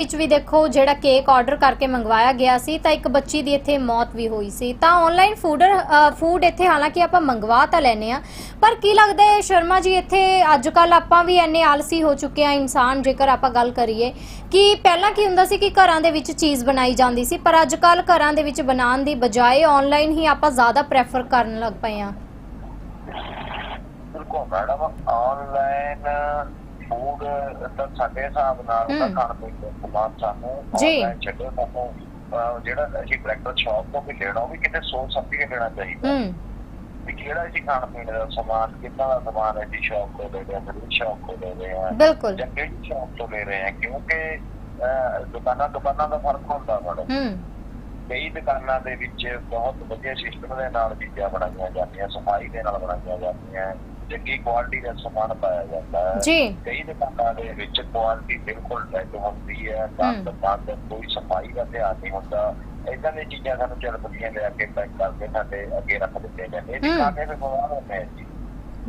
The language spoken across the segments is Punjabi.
ਵਿੱਚ ਵੀ ਦੇਖੋ, ਜਿਹੜਾ ਕੇਕ ਆਰਡਰ ਕਰਕੇ ਮੰਗਵਾਇਆ ਗਿਆ ਸੀ, ਤਾਂ ਇੱਕ ਬੱਚੀ ਦੀ ਇੱਥੇ ਮੌਤ ਵੀ ਹੋਈ ਸੀ। ਤਾਂ ਆਨਲਾਈਨ ਫੂਡਰ ਫੂਡ ਇੱਥੇ ਹਾਲਾਂਕਿ ਆਪਾਂ ਮੰਗਵਾ ਤਾਂ ਲੈਨੇ ਆ ਪਰ ਕੀ ਲੱਗਦਾ ਹੈ, ਸ਼ਰਮਾ ਜੀ, ਇੱਥੇ ਅੱਜ ਕੱਲ ਆਪਾਂ ਵੀ ਇੰਨੇ ਆਲਸੀ ਹੋ ਚੁੱਕੇ ਆ ਇਨਸਾਨ, ਜੇਕਰ ਆਪਾਂ ਗੱਲ ਕਰੀਏ, ਕਿ ਪਹਿਲਾਂ ਕੀ ਹੁੰਦਾ ਸੀ ਕਿ ਘਰਾਂ ਦੇ ਵਿੱਚ ਚੀਜ਼ ਬਣਾਈ ਜਾਂਦੀ ਸੀ, ਪਰ ਅੱਜ ਕੱਲ ਘਰਾਂ ਦੇ ਵਿੱਚ ਬਣਾਉਣ ਦੀ ਬਜਾਏ ਆਨਲਾਈਨ ਹੀ ਆਪਾਂ ਜ਼ਿਆਦਾ ਪ੍ਰੈਫਰ ਕਰਨ ਲੱਗ ਪਏ ਆ ਬਿਲਕੁਲ ਮੈਡਮ ਆਨਲਾਈਨ ਫੂਡ ਤਾਂ ਸਾਡੇ ਹਿਸਾਬ ਨਾਲ ਉਹਦਾ ਹਮ। ਖਾਣ ਪੀਣ ਦਾ ਸਮਾਨ ਸਾਨੂੰ ਜੀ। online ਛੱਡੋ ਸਾਨੂੰ ਅਹ, ਜਿਹੜਾ ਅਸੀਂ ਬ੍ਰੈਕਫਾਸਟ ਸ਼ਾਪ ਤੋਂ ਵੀ ਲੈਣਾ ਉਹ ਵੀ ਕਿਤੇ ਸੋਚ ਸਮਝ ਕੇ ਲੈਣਾ ਚਾਹੀਦਾ। ਹੂੰ। ਵੀ ਕਿਹੜਾ ਅਸੀਂ ਖਾਣ ਪੀਣ ਦਾ ਸਮਾਨ ਕਿੰਨਾ ਦਾ ਸਮਾਨ ਅਸੀਂ ਸ਼ਾਪ ਤੋਂ ਲੈ ਰਹੇ ਹਾਂ ਕਿਹੜੀ ਸ਼ਾਪ ਤੋਂ ਲੈ ਰਹੇ ਹਾਂ ਬਿਲਕੁਲ। ਜਾਂ ਕਿਹੜੀ ਸ਼ਾਪ ਤੋਂ ਲੈ ਰਹੇ ਹਾਂ ਕਿਉਂਕਿ ਅਹ, ਦੁਕਾਨਾਂ ਦੁਕਾਨਾਂ ਦਾ ਫ਼ਰਕ ਹੁੰਦਾ ਮੈਡਮ ਹੂੰ। ਕਈ ਦੁਕਾਨਾਂ ਦੇ ਵਿੱਚ ਬਹੁਤ ਵਧੀਆ ਸਿਸਟਮ ਦੇ ਨਾਲ ਚੀਜ਼ਾਂ ਬਣਾਈਆਂ ਜਾਂਦੀਆਂ ਸਫ਼ਾਈ ਦੇ ਨਾਲ ਬਣਾਈਆਂ ਜਾਂਦੀਆਂ। ਚੰਗੀ ਕੁਆਲਿਟੀ ਦਾ ਸਮਾਨ ਪਾਇਆ ਜਾਂਦਾ ਹੈ। ਜੀ। ਕਈ ਦੁਕਾਨਾਂ ਦੇ ਵਿੱਚ ਕੁਆਲਿਟੀ ਬਿਲਕੁਲ ਡੈਡ ਹੁੰਦੀ ਹੈ ਗੰਦ ਬੰਦ ਕੋਈ ਸਫ਼ਾਈ ਦਾ ਧਿਆਨ ਨਹੀਂ ਹੁੰਦਾ। ਇਦਾਂ ਦੀਆਂ ਚੀਜ਼ਾਂ ਸਾਨੂੰ ਚਰਬੀਆਂ ਲਿਆ ਕੇ ਪੈਕ ਕਰਕੇ ਸਾਡੇ ਅੱਗੇ ਰੱਖ ਦਿੱਤੇ ਜਾਂਦੇ ਇਹ ਕੇ ਫਿਰ ਬਿਮਾਰ ਹੁੰਦੇ ਆ ਜੀ।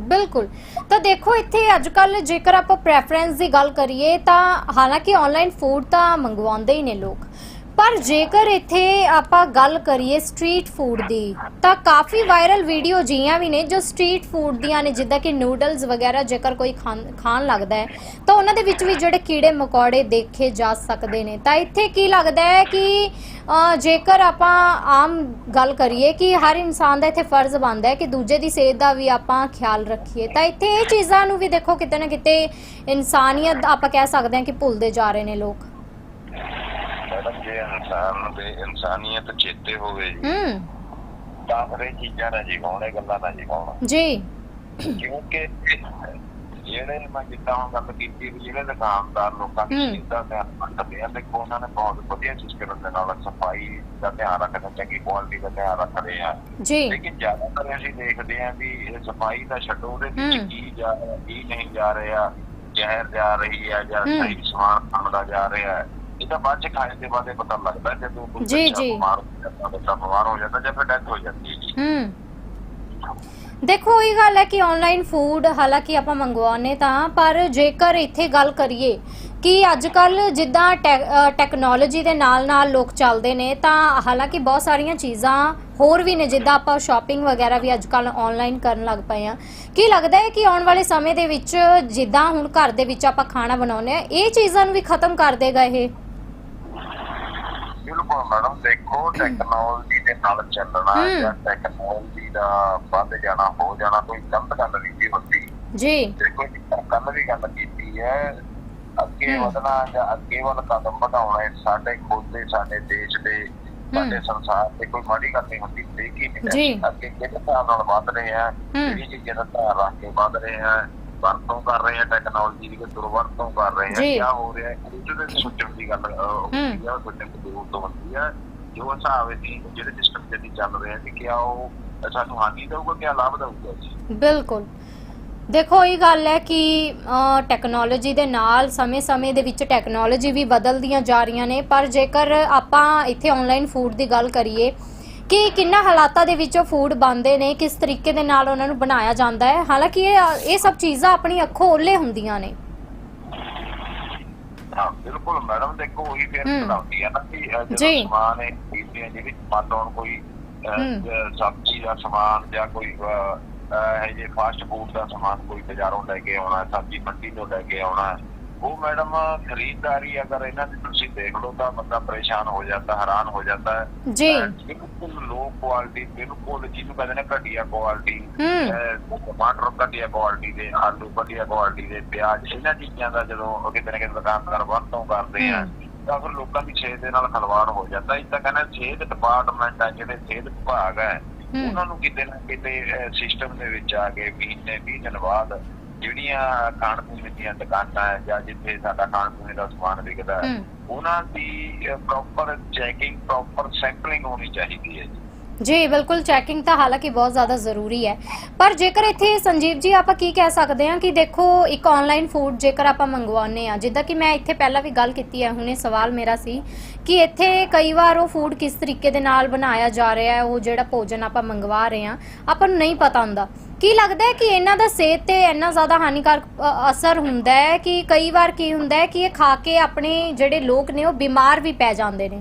ਬਿਲਕੁਲ। ਤਾਂ ਦੇਖੋ ਇੱਥੇ ਅੱਜ ਕੱਲ ਜੇਕਰ ਆਪਾਂ ਪ੍ਰੈਫਰੈਂਸ ਦੀ ਗੱਲ ਕਰੀਏ ਤਾਂ ਹਾਲਾਂਕਿ ਆਨਲਾਈਨ ਫੂਡ ਤਾਂ ਮੰਗਵਾਉਂਦੇ ਹੀ ਨੇ ਲੋਕ। ਪਰ ਜੇਕਰ ਇੱਥੇ ਆਪਾਂ ਗੱਲ ਕਰੀਏ ਸਟਰੀਟ ਫੂਡ ਦੀ, ਤਾਂ ਕਾਫੀ ਵਾਇਰਲ ਵੀਡੀਓ ਜੀਆਂ ਵੀ ਨੇ ਜੋ ਸਟਰੀਟ ਫੂਡ ਦੀਆਂ ਨੇ, ਜਿੱਦਾਂ ਕਿ ਨੂਡਲਸ ਵਗੈਰਾ ਜੇਕਰ ਕੋਈ ਖਾਣ ਖਾਣ ਲੱਗਦਾ ਹੈ, ਤਾਂ ਉਹਨਾਂ ਦੇ ਵਿੱਚ ਵੀ ਜਿਹੜੇ ਕੀੜੇ ਮਕੌੜੇ ਦੇਖੇ ਜਾ ਸਕਦੇ ਨੇ। ਤਾਂ ਇੱਥੇ ਕੀ ਲੱਗਦਾ ਹੈ ਕਿ ਜੇਕਰ ਆਪਾਂ ਆਮ ਗੱਲ ਕਰੀਏ ਕਿ ਹਰ ਇਨਸਾਨ ਦਾ ਇੱਥੇ ਫਰਜ਼ ਬਣਦਾ ਹੈ ਕਿ ਦੂਜੇ ਦੀ ਸਿਹਤ ਦਾ ਵੀ ਆਪਾਂ ਖਿਆਲ ਰੱਖੀਏ, ਤਾਂ ਇੱਥੇ ਇਹ ਚੀਜ਼ਾਂ ਨੂੰ ਵੀ ਦੇਖੋ ਕਿਤੇ ਨਾ ਕਿਤੇ ਇਨਸਾਨੀਅਤ ਆਪਾਂ ਕਹਿ ਸਕਦੇ ਹਾਂ ਕਿ ਭੁੱਲਦੇ ਜਾ ਰਹੇ ਨੇ ਲੋਕ। ਜੇ ਇਨਸਾਨ ਦੇ ਇਨਸਾਨੀਅਤ ਚੇਤੇ ਹੋਵੇ ਜੀ ਹੂੰ ਤਾਂ ਫਿਰ ਇਹ ਚੀਜ਼ਾਂ ਨਾ ਜੀ ਹੋਣ ਗੱਲਾਂ ਨਾ ਜੀ ਹੋਣ ਜੀ ਕਿਉਂਕਿ ਜਿਹੜੇ ਮੈਂ ਜਿੱਦਾਂ ਹੁਣ ਗੱਲ ਕੀਤੀ ਵੀ ਜਿਹੜੇ ਦੁਕਾਨਦਾਰ ਲੋਕਾਂ ਦੀ। ਸਿਹਤ ਦਾ ਧਿਆਨ ਰੱਖਦੇ ਆ ਦੇਖੋ ਉਹਨਾਂ ਨੇ ਬਹੁਤ ਵਧੀਆ ਸਿਸਟਮ ਦੇ ਨਾਲ ਸਫ਼ਾਈ ਦਾ ਧਿਆਨ ਰੱਖਦੇ ਚੰਗੀ ਕੁਆਲਿਟੀ ਦਾ ਧਿਆਨ ਰੱਖਦੇ ਆ ਜੀ ਲੇਕਿਨ ਜ਼ਿਆਦਾਤਰ ਅਸੀਂ ਦੇਖਦੇ ਆ ਵੀ ਇਹ ਸਫ਼ਾਈ ਦਾ ਛੱਡੋ ਉਹਦੇ ਵਿੱਚ ਹਮ। ਕੀ ਜਾ ਰਿਹਾ ਕੀ ਨਹੀਂ ਜਾ ਰਿਹਾ ਜ਼ਹਿਰ ਜਾ ਰਹੀ ਹੈ ਜਾਂ ਹਮ। ਸਹੀ ਸਮਾਨ ਬਣਦਾ ਜਾ ਰਿਹਾ ਹੈ ਇਹ ਤਾਂ ਬਾਅਦ ਚ ਖਾਣ ਦੇ ਬਾਅਦ ਇਹ ਪਤਾ ਲੱਗਦਾ ਜਦੋਂ ਕੋਈ ਜੀ, ਜੀ। ਬਿਮਾਰ ਹੋ ਜਾਂਦਾ ਬੱਚਾ ਬਿਮਾਰ ਹੋ ਜਾਂਦਾ ਜਾਂ ਫਿਰ ਡੈਥ ਹੋ ਜਾਂਦੀ ਹੈ ਜੀ। ਹੂੰ। ਦੇਖੋ ਇਹ ਗੱਲ ਹੈ ਕਿ ਆਨਲਾਈਨ ਫੂਡ ਹਾਲਾਂਕਿ ਆਪਾਂ ਮੰਗਵਾਉਨੇ ਤਾਂ ਪਰ ਜੇਕਰ ਇੱਥੇ ਗੱਲ ਕਰੀਏ ਕਿ ਅੱਜ ਕੱਲ ਜਿੱਦਾਂ ਟੈਕਨੋਲੋਜੀ ਦੇ ਨਾਲ ਨਾਲ ਲੋਕ ਚੱਲਦੇ ਨੇ ਤਾਂ ਹਾਲਾਂਕਿ ਬਹੁਤ ਸਾਰੀਆਂ ਚੀਜ਼ਾਂ ਹੋਰ ਵੀ ਨੇ ਜਿੱਦਾਂ ਆਪਾਂ ਸ਼ਾਪਿੰਗ ਵਗੈਰਾ ਵੀ ਅੱਜ ਕੱਲ ਆਨਲਾਈਨ ਕਰਨ ਲੱਗ ਪਏ ਆ ਕੀ ਲੱਗਦਾ ਹੈ ਕਿ ਆਉਣ ਵਾਲੇ ਸਮੇਂ ਦੇ ਵਿੱਚ ਜਿੱਦਾਂ ਹੁਣ ਘਰ ਦੇ ਵਿੱਚ ਆਪਾਂ ਖਾਣਾ ਬਣਾਉਂਦੇ ਆ ਇਹ ਚੀਜ਼ਾਂ ਨੂੰ ਵੀ ਖਤਮ ਕਰ ਦੇਗਾ ਇਹ? ਬਿਲਕੁਲ ਮੈਡਮ ਦੇਖੋ ਟੈਕਨੋਲੋਜੀ ਦੇ ਨਾਲ ਚੱਲਣਾ। ਜਾਂ ਟੈਕਨੋਲੋਜੀ ਦਾ ਵੱਧ ਜਾਣਾ ਹੋ ਜਾਣਾ ਕੋਈ ਗਲਤ ਗੱਲ ਨਹੀਂ ਜੀ ਹੁੰਦੀ ਜੀ ਦੇਖੋ ਜੀ ਕੱਲ ਵੀ ਗੱਲ ਕੀਤੀ ਹੈ ਅੱਗੇ। ਵਧਣਾ ਜਾਂ ਅੱਗੇ ਵੱਲ ਕਦਮ ਵਧਾਉਣਾ ਹੈ ਸਾਡੇ ਖੁਦ ਦੇ ਸਾਡੇ ਦੇਸ਼ ਦੇ ਸਾਡੇ ਸੰਸਾਰ ਤੇ ਕੋਈ ਮਾੜੀ ਗੱਲ ਨਹੀਂ ਹੁੰਦੀ ਹੀ ਨਹੀਂ। ਅੱਗੇ ਕਿਹੜੇ ਹਿਸਾਬ ਨਾਲ ਵੱਧ ਰਹੇ ਆ ਜਿਹੜੀ ਚੀਜ਼ਾਂ ਦਾ ਧਿਆਨ ਰੱਖ ਕੇ ਵੱਧ ਰਹੇ ਆ ਵਰਤੋਂ ਕਰ ਰਹੇ ਆ ਟੈਕਨੋਲੋਜੀ ਦੀ ਦੁਰਵਰਤੋਂ ਕਰ ਰਹੇ ਆ। ਕੀ ਹੋ ਰਿਹਾ ਹੈ ਉਹਦੇ ਤੇ ਸੋਚਣ ਦੀ ਗੱਲ ਹੁੰਦੀ ਆ ਸੋਚਣ ਦੀ ਜ਼ਰੂਰਤ ਹੁੰਦੀ ਆ ਜੋ ਹਿਸਾਬ ਦੀ ਜਿਹੜੇ ਸਿਸਟਮ ਤੇ ਚੱਲ ਰਹੇ ਆ ਕਿ ਕਿਆ ਉਹ ਸਾਨੂੰ ਹਾਨੀ ਦਊਗਾ ਕਿਆ ਲਾਭ ਦਊਗਾ ਜੀ? ਬਿਲਕੁਲ। ਦੇਖੋ ਇਹ ਗੱਲ ਹੈ ਕਿ ਟੈਕਨੋਲੋਜੀ ਦੇ ਨਾਲ ਸਮੇਂ-ਸਮੇਂ ਦੇ ਵਿੱਚ ਟੈਕਨੋਲੋਜੀ ਵੀ ਬਦਲਦੀਆਂ ਜਾ ਰਹੀਆਂ ਨੇ ਪਰ ਜੇਕਰ ਆਪਾਂ ਇੱਥੇ ਆਨਲਾਈਨ ਫੂਡ ਦੀ ਗੱਲ ਕਰੀਏ ਕਿ ਕਿੰਨਾ ਹਾਲਾਤਾਂ ਦੇ ਵਿੱਚ ਫੂਡ ਬਣਦੇ ਨੇ ਕਿਸ ਤਰੀਕੇ ਦੇ ਨਾਲ ਉਹਨਾਂ ਨੂੰ ਬਣਾਇਆ ਜਾਂਦਾ ਹੈ ਹਾਲਾਂਕਿ ਇਹ ਇਹ ਸਭ ਚੀਜ਼ਾਂ ਆਪਣੀ ਅੱਖੋਂ ਓਲੇ ਹੁੰਦੀਆਂ ਨੇ ਹਾਂ ਬਿਲਕੁਲ ਮੈਡਮ ਦੇਖੋ ਉਹੀ ਫਿਰ ਹਮ। ਬਣਾਉਂਦੀ ਆ ਨਾ ਕਿ। ਸਮਾਨ ਹੈ ਜਿਹੜੀ ਮੰਨ ਲਓ ਹੁਣ ਕੋਈ ਸਬਜ਼ੀ ਦਾ ਸਮਾਨ ਜਾਂ ਕੋਈ ਅਹ, ਅਹ, ਇਹ ਜੇ ਫਾਸਟ ਫੂਡ ਦਾ ਸਮਾਨ ਕੋਈ ਬਾਜ਼ਾਰੋਂ ਲੈ ਕੇ ਆਉਣਾ ਸਬਜ਼ੀ ਮੰਡੀ ਤੋਂ ਲੈ ਕੇ ਆਉਣਾ ਉਹ ਮੈਡਮ ਖਰੀਦਦਾਰੀ ਅਗਰ ਇਹਨਾਂ ਦੀ ਤੁਸੀਂ ਦੇਖ ਲਓ ਤਾਂ ਬੰਦਾ ਪਰੇਸ਼ਾਨ ਹੋ ਜਾਂਦਾ ਹੈਰਾਨ ਹੋ ਜਾਂਦਾ ਹੈ। ਜੀ। ਬਿਲਕੁਲ ਲੋ ਕੁਆਲਿਟੀ ਬਿਲਕੁਲ ਜਿਹਨੂੰ ਕਹਿੰਦੇ ਨੇ ਘਟੀਆ ਕੁਆਲਿਟੀ ਟਮਾਟਰ ਘਟੀਆ ਕੁਆਲਿਟੀ ਦੇ ਆਲੂ ਘਟੀਆ ਕੁਆਲਿਟੀ ਦੇ ਪਿਆਜ਼ ਇਹਨਾਂ ਚੀਜ਼ਾਂ ਦਾ ਜਦੋਂ ਉਹ ਕਿਤੇ ਨਾ ਕਿਤੇ ਦੁਕਾਨਦਾਰ ਵਰਤੋਂ ਕਰਦੇ ਆ ਤਾਂ ਫਿਰ ਲੋਕਾਂ ਦੀ ਸਿਹਤ ਦੇ ਨਾਲ ਖਲਵਾੜ ਹੋ ਜਾਂਦਾ। ਇਹ ਤਾਂ ਕਹਿੰਦਾ ਸਿਹਤ ਡਿਪਾਰਟਮੈਂਟ ਆ ਜਿਹੜੇ ਸਿਹਤ ਵਿਭਾਗ ਹੈ। ਉਹਨਾਂ ਨੂੰ ਕਿਤੇ ਨਾ ਕਿਤੇ ਸਿਸਟਮ ਦੇ ਵਿੱਚ ਆ ਕੇ ਮਹੀਨੇ 20 ਦਿਨ ਬਾਅਦ ਜਿਹੜੀਆਂ ਖਾਣ ਪੀਣ ਦੀਆਂ ਦੁਕਾਨਾਂ ਹੈ ਜਾਂ ਜਿੱਥੇ ਸਾਡਾ ਖਾਣ ਪੀਣ ਦਾ ਸਮਾਨ ਵਿਕਦਾ ਹੈ। ਉਹਨਾਂ ਦੀ ਪ੍ਰੋਪਰ ਚੈਕਿੰਗ ਪ੍ਰੋਪਰ ਸੈਂਪਲਿੰਗ ਹੋਣੀ ਚਾਹੀਦੀ ਹੈ ਜੀ। ਜੀ ਬਿਲਕੁਲ ਚੈਕਿੰਗ ਤਾਂ ਹਾਲਾਂਕਿ ਬਹੁਤ ਜ਼ਿਆਦਾ ਜ਼ਰੂਰੀ ਹੈ। ਪਰ ਜੇਕਰ ਇੱਥੇ ਸੰਜੀਵ ਜੀ ਆਪਾਂ ਕੀ ਕਹਿ ਸਕਦੇ ਹਾਂ ਕਿ ਦੇਖੋ ਇੱਕ ਆਨਲਾਈਨ ਫੂਡ ਜੇਕਰ ਆਪਾਂ ਮੰਗਵਾਉਂਦੇ ਆ ਜਿੱਦਾਂ ਕਿ ਮੈਂ ਇੱਥੇ ਪਹਿਲਾਂ ਵੀ ਗੱਲ ਕੀਤੀ ਹੈ ਹੁਣੇ ਸਵਾਲ ਮੇਰਾ ਸੀ ਕਿ ਇੱਥੇ ਕਈ ਵਾਰ ਉਹ ਫੂਡ ਕਿਸ ਤਰੀਕੇ ਦੇ ਨਾਲ ਬਣਾਇਆ ਜਾ ਰਿਹਾ ਹੈ ਉਹ ਜਿਹੜਾ ਭੋਜਨ ਆਪਾਂ ਮੰਗਵਾ ਰਹੇ ਆ ਆਪਾਂ ਨੂੰ ਨਹੀਂ ਪਤਾ ਹੁੰਦਾ। ਕੀ ਲੱਗਦਾ ਹੈ ਕਿ ਇਹਨਾਂ ਦਾ ਸਿਹਤ ਤੇ ਇੰਨਾ ਜ਼ਿਆਦਾ ਹਾਨੀਕਾਰਕ ਅ, ਅਸਰ ਹੁੰਦਾ ਹੈ ਕਿ ਕਈ ਵਾਰ ਕੀ ਹੁੰਦਾ ਹੈ ਕਿ ਇਹ ਖਾ ਕੇ ਆਪਣੇ ਜਿਹੜੇ ਲੋਕ ਨੇ ਉਹ ਬਿਮਾਰ ਵੀ ਪੈ ਜਾਂਦੇ ਨੇ?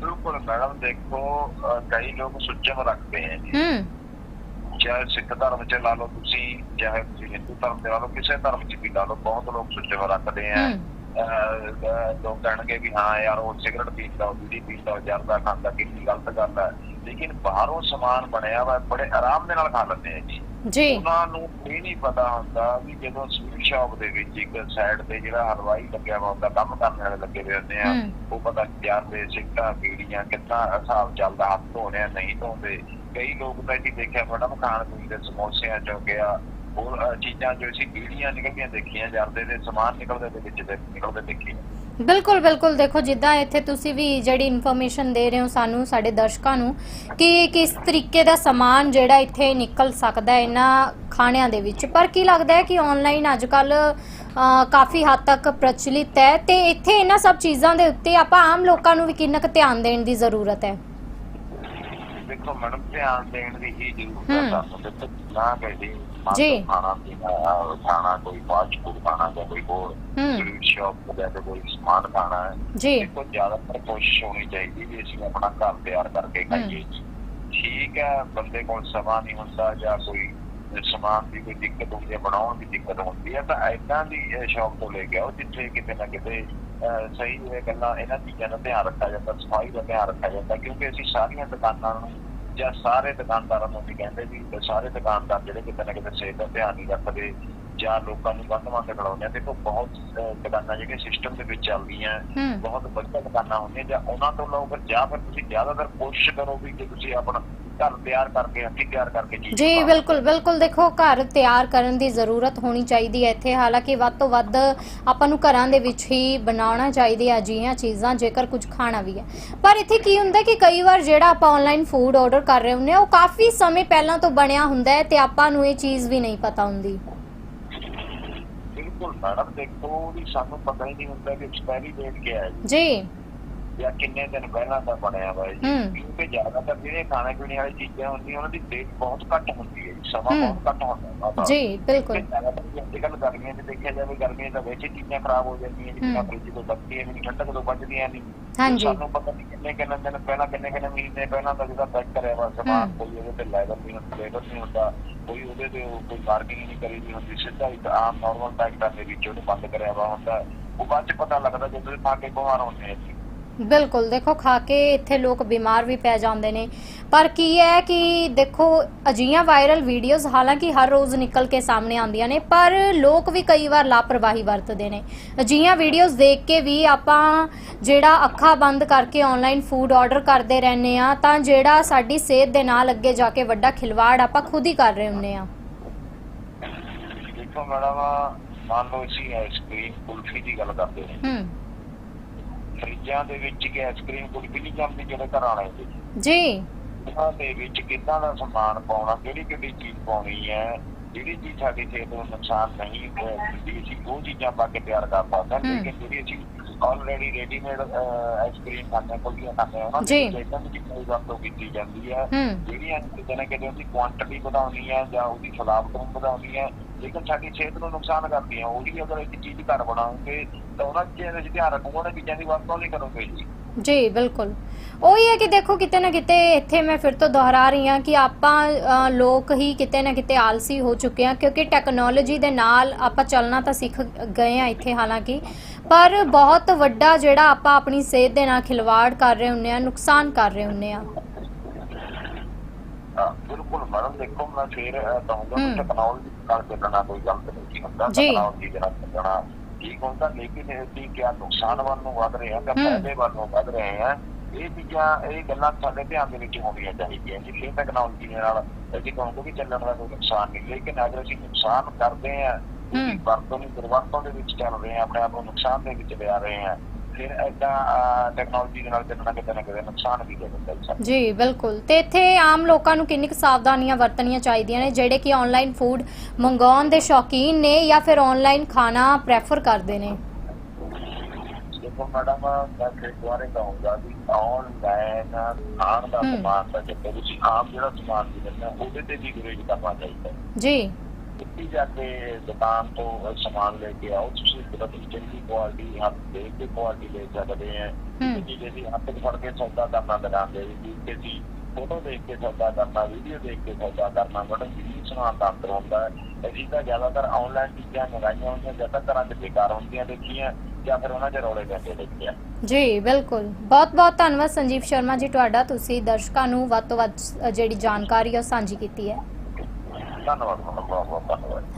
ਬਿਲਕੁਲ ਮੈਡਮ ਦੇਖੋ ਅਹ ਕਈ ਲੋਕ ਸੁੱਚਮ ਰੱਖਦੇ ਹੈ ਜੀ। ਹੂੰ। ਚਾਹੇ ਸਿੱਖ ਧਰਮ ਚ ਲਾ ਲਓ ਤੁਸੀਂ ਚਾਹੇ ਤੁਸੀਂ ਹਿੰਦੂ ਧਰਮ ਤੇ ਲਾ ਲਓ ਕਿਸੇ ਧਰਮ ਚ ਵੀ ਲਾ ਲਓ ਬਹੁਤ ਲੋਕ ਸੁੱਚਮ ਰੱਖਦੇ ਆ ਹੂੰ। ਅਹ, ਅਹ, ਲੋਕ ਕਹਿਣਗੇ ਵੀ ਹਾਂ ਯਾਰ ਉਹ ਸਿਗਰਟ ਪੀਂਦਾ ਉਹ ਬੀੜੀ ਪੀਂਦਾ ਉਹ ਜਰਦਾ ਖਾਂਦਾ ਕਿੰਨੀ ਗਲਤ ਗੱਲ ਹੈ। ਲੇਕਿਨ ਬਾਹਰੋਂ ਸਮਾਨ ਬਣਿਆ ਵਾ ਬੜੇ ਆਰਾਮ ਦੇ ਨਾਲ ਖਾ ਲੈਂਦੇ ਆ ਜੀ। ਜੀ। ਉਹਨਾਂ ਨੂੰ ਇਹ ਨਹੀਂ ਪਤਾ ਹੁੰਦਾ ਵੀ ਜਦੋਂ ਸਵੀਟ ਸ਼ਾਪ ਦੇ ਵਿੱਚ ਇੱਕ ਸਾਈਡ ਤੇ ਜਿਹੜਾ ਹਲਵਾਈ ਲੱਗਿਆ ਵਾ ਹੁੰਦਾ ਕੰਮ ਕਰਨ ਵਾਲੇ ਲੱਗੇ ਹੋਏ ਹੁੰਦੇ ਆ। ਉਹ ਪਤਾ ਯਾਰ ਦੇ ਸਿੱਕਾ ਬੀੜੀਆਂ ਕਿੱਦਾਂ ਹਿਸਾਬ ਚੱਲਦਾ ਹੱਥ ਧੋਣੇ ਆ, ਨਹੀਂ ਧੋਂਦੇ। ਕਈ ਲੋਕ ਤਾਂ ਜੀ ਦੇਖਿਆ ਮੈਡਮ ਖਾਣ ਪੀਣ ਦੇ ਸਮੋਸਿਆਂ ਚੋਂ ਗਿਆ ਹੋਰ ਚੀਜ਼ਾਂ ਜੋ ਅਸੀਂ ਬੀੜੀਆਂ ਨਿਕਲਦੀਆਂ ਦੇਖੀਆਂ ਜਾਂਦੇ ਦੇ ਸਮਾਨ ਨਿਕਲਦੇ ਦੇ ਵਿੱਚ ਦੇ ਨਿਕਲਦੇ ਦੇਖੀ ਬਿਲਕੁਲ ਬਿਲਕੁਲ। ਦੇਖੋ, ਜਿੱਦਾਂ ਇੱਥੇ ਤੁਸੀਂ ਵੀ ਜਿਹੜੀ ਇਨਫੋਰਮੇਸ਼ਨ ਦੇ ਰਹੇ ਹੋ ਸਾਨੂੰ, ਸਾਡੇ ਦਰਸ਼ਕਾਂ ਨੂੰ, ਕਿ ਕਿਸ ਤਰੀਕੇ ਦਾ ਸਮਾਨ ਜਿਹੜਾ ਇੱਥੇ ਨਿਕਲ ਸਕਦਾ ਹੈ ਇਹਨਾਂ ਖਾਣਿਆਂ ਦੇ ਵਿੱਚ। ਪਰ ਕੀ ਲੱਗਦਾ ਹੈ ਕਿ ਆਨਲਾਈਨ ਅੱਜ ਕੱਲ ਕਾਫੀ ਹੱਦ ਤੱਕ ਪ੍ਰਚਲਿਤ ਹੈ ਤੇ ਇੱਥੇ ਇਹਨਾਂ ਸਭ ਚੀਜ਼ਾਂ ਦੇ ਉੱਤੇ ਆਪਾਂ ਆਮ ਲੋਕਾਂ ਨੂੰ ਵੀ ਕਿੰਨਾ ਕੁ ਧਿਆਨ ਦੇਣ ਦੀ ਜ਼ਰੂਰਤ ਹੈ? ਦੇਖੋ ਮੈਡਮ ਧਿਆਨ ਦੇਣ ਦੀ ਹੀ ਜ਼ਰੂਰਤ ਹੂੰ। ਸਾਨੂੰ ਦੇਖੋ ਨਾ ਕਹੇ ਜੀ। ਖਾਣਾ ਪੀਣਾ ਖਾਣਾ ਕੋਈ ਫਾਸਟ ਫੂਡ ਖਾਣਾ ਜਾਂ ਕੋਈ ਹੋਰ ਸ਼ਾਪ ਤੋਂ ਕੇ ਕੋਈ ਸਮਾਨ ਖਾਣਾ ਹੈ। ਜੀ। ਦੇਖੋ ਜ਼ਿਆਦਾਤਰ ਕੋਸ਼ਿਸ਼ ਹੋਣੀ ਚਾਹੀਦੀ ਵੀ ਅਸੀਂ ਆਪਣਾ ਘਰ ਤਿਆਰ ਕਰਕੇ ਖਾਈਏ ਠੀਕ ਹੈ ਬੰਦੇ ਕੋਲ ਸਮਾਂ ਨਹੀਂ ਹੁੰਦਾ ਜਾਂ ਕੋਈ ਸਮਾਨ ਦੀ ਕੋਈ ਦਿੱਕਤ ਹੁੰਦੀ ਹੈ ਬਣਾਉਣ ਦੀ ਦਿੱਕਤ ਹੁੰਦੀ ਹੈ ਤਾਂ ਐਦਾਂ ਦੀ ਸ਼ਾਪ ਤੋਂ ਲੈ ਕੇ ਆਓ ਜਿੱਥੇ ਕਿਤੇ ਨਾ ਕਿਤੇ ਸਹੀ ਇਹ ਗੱਲਾਂ ਇਹਨਾਂ ਚੀਜ਼ਾਂ ਦਾ ਧਿਆਨ ਰੱਖਿਆ ਜਾਂਦਾ ਸਫ਼ਾਈ ਦਾ ਧਿਆਨ ਰੱਖਿਆ ਜਾਂਦਾ ਕਿਉਂਕਿ ਅਸੀਂ ਸਾਰੀਆਂ ਦੁਕਾਨਾਂ ਨੂੰ ਜਾਂ ਸਾਰੇ ਦੁਕਾਨਦਾਰਾਂ ਨੂੰ ਅਸੀਂ ਕਹਿੰਦੇ ਵੀ ਸਾਰੇ ਦੁਕਾਨਦਾਰ ਜਿਹੜੇ ਕਿਤੇ ਨਾ ਕਿਤੇ ਸਿਹਤ ਦਾ ਧਿਆਨ ਨਹੀਂ ਰੱਖਦੇ ਜਾਂ ਲੋਕਾਂ ਨੂੰ ਬੰਦ ਬੰਦ ਕਰਾਉਂਦੇ ਆ। ਦੇਖੋ ਬਹੁਤ ਦੁਕਾਨਾਂ ਜਿਹੜੀਆਂ ਸਿਸਟਮ ਦੇ ਵਿੱਚ ਚੱਲਦੀਆਂ ਬਹੁਤ ਵਧੀਆ ਦੁਕਾਨਾਂ ਹੁੰਦੀਆਂ ਜਾਂ ਉਹਨਾਂ ਤੋਂ ਲਓ ਜਾਂ ਫਿਰ ਤੁਸੀਂ ਜ਼ਿਆਦਾਤਰ ਕੋਸ਼ਿਸ਼ ਕਰੋ ਵੀ ਜੇ ਤੁਸੀਂ ਆਪਣਾ ਘਰ ਤਿਆਰ ਕਰਕੇ ਹੱਥੀਂ ਤਿਆਰ ਕਰਕੇ ਚੀਜ਼ ਜੀ। ਬਿਲਕੁਲ ਬਿਲਕੁਲ ਦੇਖੋ ਘਰ ਤਿਆਰ ਕਰਨ ਦੀ ਜ਼ਰੂਰਤ ਹੋਣੀ ਚਾਹੀਦੀ ਹੈ ਇੱਥੇ। ਹਾਲਾਂਕਿ ਵੱਧ ਤੋਂ ਵੱਧ ਆਪਾਂ ਨੂੰ ਘਰਾਂ ਦੇ ਵਿੱਚ ਹੀ ਬਣਾਉਣਾ ਚਾਹੀਦੀ ਹੈ ਅਜਿਹੀਆਂ ਚੀਜ਼ਾਂ ਜੇਕਰ ਕੁਝ ਖਾਣਾ ਵੀ ਹੈ। ਪਰ ਇੱਥੇ ਕੀ ਹੁੰਦਾ ਕਿ ਕਈ ਵਾਰ ਜਿਹੜਾ ਆਪਾਂ ਆਨਲਾਈਨ ਫੂਡ ਆਰਡਰ ਕਰ ਰਹੇ ਹੁੰਦੇ ਆ ਉਹ ਕਾਫੀ ਸਮੇਂ ਪਹਿਲਾਂ ਤੋਂ ਬਣਿਆ ਹੁੰਦਾ ਹੈ ਤੇ ਆਪਾਂ ਨੂੰ ਇਹ ਚੀਜ਼ ਵੀ ਨਹੀਂ ਪਤਾ ਹੁੰਦੀ। ਬਿਲਕੁਲ ਮੈਡਮ ਦੇਖੋ ਵੀ ਸਾਨੂੰ ਪਤਾ ਹੀ ਨਹੀਂ ਹੁੰਦਾ ਕਿ ਐਕਸਪਾਇਰੀ ਡੇਟ ਕੀ ਹੈ। ਜੀ। ਜੀ ਜਾਂ ਕਿੰਨੇ ਦਿਨ ਪਹਿਲਾਂ ਦਾ ਬਣਿਆ ਹੈ ਜੀ ਹੂੰ। ਕਿਉਂਕਿ ਜ਼ਿਆਦਾਤਰ ਜਿਹੜੇ ਖਾਣੇ ਪੀਣੇ ਵਾਲੀ ਚੀਜ਼ਾਂ ਹੁੰਦੀਆਂ ਉਹਨਾਂ ਦੀ ਡੇਟ ਬਹੁਤ ਘੱਟ ਹੁੰਦੀ ਹੈ ਜੀ ਸਮਾਂ ਹੂੰ। ਬਹੁਤ ਘੱਟ ਹੁੰਦਾ ਉਹਨਾਂ ਦਾ ਜੀ ਬਿਲਕੁਲ ਅੱਜ ਕੱਲ੍ਹ ਗਰਮੀਆਂ 'ਚ ਦੇਖਿਆ ਜਾਵੇ ਗਰਮੀਆਂ ਦਾ ਵੈਸੇ ਚੀਜ਼ਾਂ ਖਰਾਬ ਹੋ ਜਾਂਦੀਆਂ ਜਿਵੇਂ ਹੂੰ। ਫ੍ਰਿਜ ਤੋਂ ਬੱਤੀਆਂ ਨਹੀਂ ਠੰਡਕ ਤੋਂ ਬਚਦੀਆਂ ਨਹੀਂ ਹਾਂਜੀ ਸਾਨੂੰ ਪਤਾ ਨਹੀਂ ਕਿੰਨੇ ਕਿੰਨੇ ਦਿਨ ਪਹਿਲਾਂ ਕਿੰਨੇ ਕਿੰਨੇ ਮਹੀਨੇ ਪਹਿਲਾਂ ਦਾ ਜਿਹਦਾ ਪੈਕ ਕਰਿਆ ਵਾ ਸਮਾਨ ਹੂੰ। ਕੋਈ ਉਹਦੇ ਤੇ ਲੈਬਲ ਨਹੀਂ ਹੁੰਦਾ ਲੇਬਲ ਨਹੀਂ ਹੁੰਦਾ ਕੋਈ ਉਹਦੇ ਤੇ ਉਹ ਕੋਈ ਮਾਰਕਿੰਗ ਨਹੀਂ ਕਰੀ ਦੀ ਹੁੰਦੀ ਸਿੱਧਾ ਇੱਕ ਆਮ ਨਾਰਮਲ ਪੈਕਟਾਂ ਦੇ ਵਿੱਚ ਉਹਨੂੰ ਬੰਦ ਕਰਿਆ ਵਾ ਹੁੰਦਾ ਉਹ ਬਾਅਦ ਚ ਪਤਾ ਲੱਗਦਾ ਜਦੋਂ ਇਹ ਖਾ ਕੇ ਬਿਮਾਰ ਹੁੰਦੇ ਆ ਜੀ ਬਿਲਕੁਲ ਦੇਖੋ ਖਾ ਕੇ ਇੱਥੇ ਲੋਕ ਬਿਮਾਰ ਵੀ ਪੈ ਜਾਂਦੇ ਨੇ। ਪਰ ਕੀ ਹੈ ਕਿ ਦੇਖੋ ਅਜੀਆਂ ਵਾਇਰਲ ਵੀਡੀਓਜ਼ ਹਾਲਾਂਕਿ ਹਰ ਰੋਜ਼ ਨਿਕਲ ਕੇ ਸਾਹਮਣੇ ਆਉਂਦੀਆਂ ਨੇ ਪਰ ਲੋਕ ਵੀ ਕਈ ਵਾਰ ਲਾਪਰਵਾਹੀ ਵਰਤਦੇ ਨੇ। ਅਜੀਆਂ ਵੀਡੀਓਜ਼ ਦੇਖ ਕੇ ਵੀ ਆਪਾਂ ਜਿਹੜਾ ਅੱਖਾਂ ਬੰਦ ਕਰਕੇ ਆਨਲਾਈਨ ਫੂਡ ਆਰਡਰ ਕਰਦੇ ਰਹਿੰਦੇ ਆ ਤਾਂ ਜਿਹੜਾ ਸਾਡੀ ਸਿਹਤ ਦੇ ਨਾਲ ਅੱਗੇ ਜਾ ਕੇ ਵੱਡਾ ਖਿਲਵਾੜ ਆਪਾਂ ਖੁਦ ਹੀ ਕਰ ਰਹੇ ਹੁੰਨੇ ਆ ਦੇਖੋ ਮੈਡਮ ਮੰਨ ਲਓ ਅਸੀਂ ਆਈਸਕ੍ਰੀਮ ਕੁਲਫੀ ਦੀ ਗੱਲ ਕਰਦੇ ਹੂੰ। ਫਰਿੱਜਾਂ ਦੇ ਵਿੱਚ ਕਿ ਆਈਸਕ੍ਰੀਮ ਕੁਲਫੀ ਨਹੀਂ ਜਾਂਦੀ ਜਿਹੜੇ ਘਰ ਆਣੇ ਦੇ ਜੀ ਉਹਨਾਂ ਦੇ ਵਿੱਚ ਕਿੱਦਾਂ ਦਾ ਸਮਾਨ ਪਾਉਣਾ ਕਿਹੜੀ ਕਿਹੜੀ ਚੀਜ਼ ਪਾਉਣੀ ਹੈ ਜਿਹੜੀ ਚੀਜ਼ ਸਾਡੀ ਸਿਹਤ ਨੂੰ ਨੁਕਸਾਨ ਨਹੀਂ ਦਿੰਦੀ ਅਸੀਂ ਉਹ ਚੀਜ਼ਾਂ ਪਾ ਕੇ ਤਿਆਰ ਕਰ ਹੂੰ। ਲੇਕਿਨ ਜਿਹੜੀ ਅਸੀਂ ਆਲਰੇਡੀ ਰੈਡੀਮੇਡ ਆਈਸਕ੍ਰੀਮ ਹਾਂ ਕੁਲਫੀਆਂ ਖਾਂਦੇ ਹਾਂ ਉਹਨਾਂ। ਦੇ ਵਿੱਚ ਇਦਾਂ ਦੀ ਦੀ ਵਰਤੋਂ ਕੀਤੀ ਜਾਂਦੀ ਹੈ। ਹੂੰ ਜਿਹੜੀਆਂ ਕਿਤੇ ਨਾ ਕਿਤੇ ਉਹਦੀ ਕੁਆਂਟੀਟੀ ਵਧਾਉਣੀ ਹੈ ਜਾਂ ਉਹਦੀ ਫਲਾਵਟ ਨੂੰ ਵਧਾਉਣੀ ਹੈ ਲੇਕਿਨ ਸਾਡੀ ਸਿਹਤ ਨੂੰ ਨੁਕਸਾਨ ਕਰਦੀਆਂ ਉਹਦੀ ਅਗਰ ਇੱਕ ਚੀਜ਼ ਘਰ ਬਣਾਉਂਗੇ ਤਾਂ ਉਹਨਾਂ ਚੀਜ਼ਾਂ ਅਸੀਂ ਧਿਆਨ ਰੱਖੂਗਾ ਉਹਨਾਂ ਚੀਜ਼ਾਂ ਦੀ ਵਰਤੋਂ ਨਹੀਂ ਕਰੋਗੇ ਜੀ। ਜੀ ਬਿਲਕੁਲ। ਉਹੀ ਹੈ ਕਿ ਦੇਖੋ ਕਿਤੇ ਨਾ ਕਿਤੇ ਇੱਥੇ ਮੈਂ ਫਿਰ ਤੋਂ ਦੁਹਰਾ ਰਹੀ ਹਾਂ ਕਿ ਆਪਾਂ ਲੋਕ ਹੀ ਕਿਤੇ ਨਾ ਕਿਤੇ ਆਲਸੀ ਹੋ ਚੁੱਕੇ ਹਾਂ ਕਿਉਂਕਿ ਟੈਕਨੋਲੋਜੀ ਦੇ ਨਾਲ ਆਪਾਂ ਚੱਲਣਾ ਤਾਂ ਸਿੱਖ ਗਏ ਹਾਂ ਇੱਥੇ ਹਾਲਾਂਕਿ। ਪਰ ਬਹੁਤ ਵੱਡਾ ਜਿਹੜਾ ਆਪਾਂ ਆਪਣੀ ਸਿਹਤ ਦੇ ਨਾਲ ਖਿਲਵਾੜ ਕਰ ਰਹੇ ਹੁੰਨੇ ਆ ਨੁਕਸਾਨ ਕਰ ਰਹੇ ਹੁੰਨੇ ਆ ਹਾਂ, ਬਿਲਕੁਲ ਮੈਡਮ ਦੇਖੋ ਮੈਂ ਫੇਰ ਅਹ, ਕਹੂੰਗਾ ਕਿ ਹੂੰ। ਟੈਕਨੋਲੋਜੀ ਨਾਲ ਚੱਲਣਾ ਕੋਈ ਗਲਤ ਨਹੀਂ ਹੁੰਦਾ ਜੀ। ਟੈਕਨੋਲੋਜੀ ਦੇ ਨਾਲ ਚੱਲਣਾ ਠੀਕ ਹੁੰਦਾ ਲੇਕਿਨ ਇਹ ਦੀ ਕਿਆ ਨੁਕਸਾਨ ਵੱਲ ਨੂੰ ਵਧ ਰਹੇ ਆ ਜਾਂ ਹੂੰ। ਫਾਇਦੇ ਵੱਲ ਨੂੰ ਵਧ ਰਹੇ ਆ ਇਹ ਚੀਜ਼ਾਂ ਇਹ ਗੱਲਾਂ ਸਾਡੇ ਧਿਆਨ ਦੇ ਵਿੱਚ ਹੋਣੀਆਂ ਚਾਹੀਦੀਆਂ ਜਿਵੇਂ ਟੈਕਨੋਲੋਜੀ ਦੇ ਨਾਲ ਅਸੀਂ ਕਹੂੰਗੇ ਕਿ ਚੱਲਣ ਦਾ ਕੋਈ ਨੁਕਸਾਨ ਨਹੀਂ ਲੇਕਿਨ ਅਗਰ ਅਸੀਂ ਨੁਕਸਾਨ ਕਰਦੇ ਆ ਉਹਦੀ ਹੂੰ। ਵਰਤੋਂ ਨੂੰ ਦੁਰਵਰਤੋਂ ਦੇ ਵਿੱਚ ਚੱਲ ਰਹੇ ਆ ਆਪਣੇ ਆਪ ਨੂੰ ਨੁਕਸਾਨ ਦੇ ਵਿੱਚ ਲਿਆ ਰਹੇ ਆ। ਫਿਰ ਏਦਾਂ ਟੈਕਨੋਲੋਜੀ ਦੇ ਨਾਲ ਚੱਲਣਾ ਕਿਤੇ ਨਾ ਕਿਤੇ ਨੁਕਸਾਨ ਵੀ ਦੇ ਦਿੰਦਾ ਜੀ ਬਿਲਕੁਲ। ਤੇ ਇੱਥੇ ਆਮ ਲੋਕਾਂ ਨੂੰ ਕਿੰਨੀ ਕੁ ਸਾਵਧਾਨੀਆਂ ਵਰਤਣੀਆਂ ਚਾਹੀਦੀਆਂ ਨੇ ਜਿਹੜੇ ਕਿ ਆਨਲਾਈਨ ਫੂਡ ਮੰਗਾਉਣ ਦੇ ਸ਼ੌਕੀਨ ਨੇ ਜਾਂ ਫਿਰ ਆਨਲਾਈਨ ਖਾਣਾ ਪ੍ਰੈਫਰ ਕਰਦੇ ਨੇ? ਦੇਖੋ ਮੈਡਮ ਮੈਂ ਫਿਰ ਦੁਆਰੇ ਕਹੂੰਗਾ ਵੀ ਆਨਲਾਈਨ ਖਾਣ ਦਾ। ਸਮਾਨ ਤਾਂ ਆਮ ਜਿਹੜਾ ਸਮਾਨ ਵੀ ਹੋ ਉਹਦੇ ਤੇ ਵੀ ਗਰੇਜ ਕਰਨਾ ਚਾਹੀਦਾ। ਹੈ ਜੀ। ਕਿੱਥੇ ਜਾ ਕੇ ਦੁਕਾਨ ਤੋਂ ਸਮਾਨ ਲੈ ਕੇ ਆਓ ਤੁਸੀਂ ਬਹੁਤ ਚੰਗੀ ਕੁਆਲਿਟੀ ਹੱਥ ਦੇਖ ਕੇ ਕੁਆਲਿਟੀ ਲੈ ਸਕਦੇ ਆ। ਚੀਜ਼ ਦੀ ਹੱਥ ਫੜ ਕੇ ਸੌਦਾ ਕਰਨਾ ਦੁਕਾਨ ਦੇ ਵਿੱਚ ਕਿਸੇ ਫੋਟੋ ਦੇਖ ਕੇ ਸੌਦਾ ਕਰਨਾ ਵੀਡੀਓ ਦੇਖ ਕੇ ਸੌਦਾ ਕਰਨਾ ਬੜਾ ਜੀ ਸਮਾਨ ਦਾ ਅੰਤਰ ਹੁੰਦਾ ਹੈ। ਅਸੀਂ ਤਾਂ ਜ਼ਿਆਦਾਤਰ ਆਨਲਾਈਨ ਚੀਜ਼ਾਂ ਮੰਗਾਈਆਂ ਹੋਈਆਂ ਜ਼ਿਆਦਾ ਤਰ੍ਹਾਂ ਦੇ ਬੇਕਾਰ ਹੁੰਦੀਆਂ ਦੇਖੀਆਂ ਜਾਂ ਫਿਰ ਉਹਨਾਂ 'ਚ ਰੌਲੇ ਪੈਂਦੇ ਦੇਖਿਆ। ਜੀ ਬਿਲਕੁਲ। ਬਹੁਤ ਬਹੁਤ ਧੰਨਵਾਦ ਸੰਜੀਵ ਸ਼ਰਮਾ ਜੀ ਤੁਹਾਡਾ ਤੁਸੀਂ ਦਰਸ਼ਕਾਂ ਨੂੰ ਵੱਧ ਤੋਂ ਵੱਧ ਜਿਹੜੀ ਜਾਣਕਾਰੀ ਉਹ ਸਾਂਝੀ ਕੀਤੀ ਹੈ। ਧੰਨਵਾਦ ਬਹੁਤ ਬਹੁਤ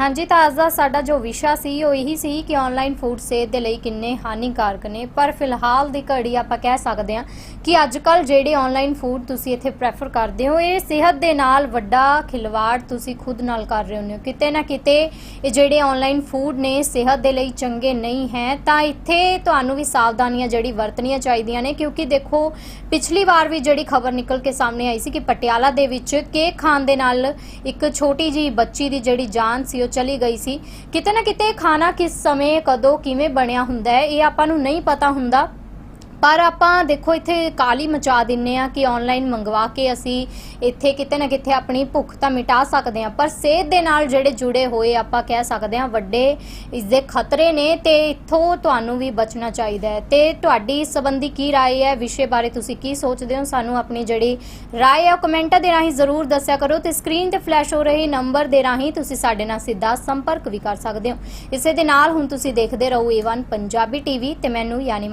ਹਾਂਜੀ ਤਾਂ ਅੱਜ ਦਾ ਸਾਡਾ ਜੋ ਵਿਸ਼ਾ ਸੀ, ਉਹ ਇਹੀ ਸੀ ਕਿ ਆਨਲਾਈਨ ਫੂਡ ਸਿਹਤ ਦੇ ਲਈ ਕਿੰਨੇ ਹਾਨੀਕਾਰਕ ਨੇ। ਪਰ ਫਿਲਹਾਲ ਦੀ ਘੜੀ ਆਪਾਂ ਕਹਿ ਸਕਦੇ ਹਾਂ ਕਿ ਅੱਜ ਕੱਲ ਜਿਹੜੇ ਆਨਲਾਈਨ ਫੂਡ ਤੁਸੀਂ ਇੱਥੇ ਪ੍ਰੈਫਰ ਕਰਦੇ ਹੋ, ਇਹ ਸਿਹਤ ਦੇ ਨਾਲ ਵੱਡਾ ਖਿਲਵਾੜ ਤੁਸੀਂ ਖੁਦ ਨਾਲ ਕਰ ਰਹੇ ਹੁੰਦੇ ਹੋ। ਕਿਤੇ ਨਾ ਕਿਤੇ ਇਹ ਜਿਹੜੇ ਆਨਲਾਈਨ ਫੂਡ ਨੇ, ਸਿਹਤ ਦੇ ਲਈ ਚੰਗੇ ਨਹੀਂ ਹੈ, ਤਾਂ ਇੱਥੇ ਤੁਹਾਨੂੰ ਵੀ ਸਾਵਧਾਨੀਆਂ ਜਿਹੜੀ ਵਰਤਣੀਆਂ ਚਾਹੀਦੀਆਂ ਨੇ, ਕਿਉਂਕਿ ਦੇਖੋ, ਪਿਛਲੀ ਵਾਰ ਵੀ ਜਿਹੜੀ ਖਬਰ ਨਿਕਲ ਕੇ ਸਾਹਮਣੇ ਆਈ ਸੀ ਕਿ ਪਟਿਆਲਾ ਦੇ ਵਿੱਚ ਕੇਕ ਖਾਣ ਦੇ ਨਾਲ ਇੱਕ ਛੋਟੀ ਜੀ ਬੱਚੀ ਦੀ ਜਿਹੜੀ ਜਾਨ ਸੀ ਉਹ ਚਲੀ ਗਈ ਸੀ। ਕਿਤੇ ਨਾ ਕਿਤੇ ਖਾਣਾ ਕਿਸ ਸਮੇਂ, ਕਦੋਂ, ਕਿਵੇਂ ਬਣਿਆ ਹੁੰਦਾ ਹੈ, ਇਹ ਆਪਾਂ ਨੂੰ ਨਹੀਂ ਪਤਾ ਹੁੰਦਾ। ਪਰ ਆਪਾਂ ਦੇਖੋ ਇੱਥੇ ਕਾਲੀ ਮਚਾ ਦਿੰਨੇ ਆ ਕਿ ਆਨਲਾਈਨ ਮੰਗਵਾ ਕੇ ਅਸੀਂ ਇੱਥੇ ਕਿਤੇ ਨਾ ਕਿਤੇ ਆਪਣੀ ਭੁੱਖ ਤਾਂ ਮਿਟਾ ਸਕਦੇ ਆ ਪਰ ਸਿਹਤ ਦੇ ਨਾਲ ਜਿਹੜੇ ਜੁੜੇ ਹੋਏ ਆਪਾਂ ਕਹਿ ਸਕਦੇ ਆ ਵੱਡੇ ਇਸ ਦੇ ਖਤਰੇ ਨੇ ਤੇ ਇੱਥੋਂ ਤੁਹਾਨੂੰ ਵੀ ਬਚਣਾ ਚਾਹੀਦਾ ਹੈ ਤੇ ਤੁਹਾਡੀ ਇਸ ਸੰਬੰਧੀ ਕੀ رائے ਹੈ ਵਿਸ਼ੇ ਬਾਰੇ ਤੁਸੀਂ ਕੀ ਸੋਚਦੇ ਹੋ ਸਾਨੂੰ ਆਪਣੀ ਜਿਹੜੀ رائے ਹੈ ਉਹ ਕਮੈਂਟਾਂ ਦੇ ਰਾਹੀਂ ਜ਼ਰੂਰ ਦੱਸਿਆ ਕਰੋ ਤੇ ਸਕਰੀਨ ਤੇ ਫਲੈਸ਼ ਹੋ ਰਹੀ ਨੰਬਰ ਦੇ ਰਾਹੀਂ ਤੁਸੀਂ ਸਾਡੇ ਨਾਲ ਸਿੱਧਾ ਸੰਪਰਕ ਵੀ ਕਰ ਸਕਦੇ ਹੋ ਇਸੇ ਦੇ ਨਾਲ ਹੁਣ ਤੁਸੀਂ ਦੇਖਦੇ ਰਹੋ A1 ਪੰਜਾਬੀ ਟੀਵੀ ਤੇ ਮੈਨੂੰ ਯਾਨੀ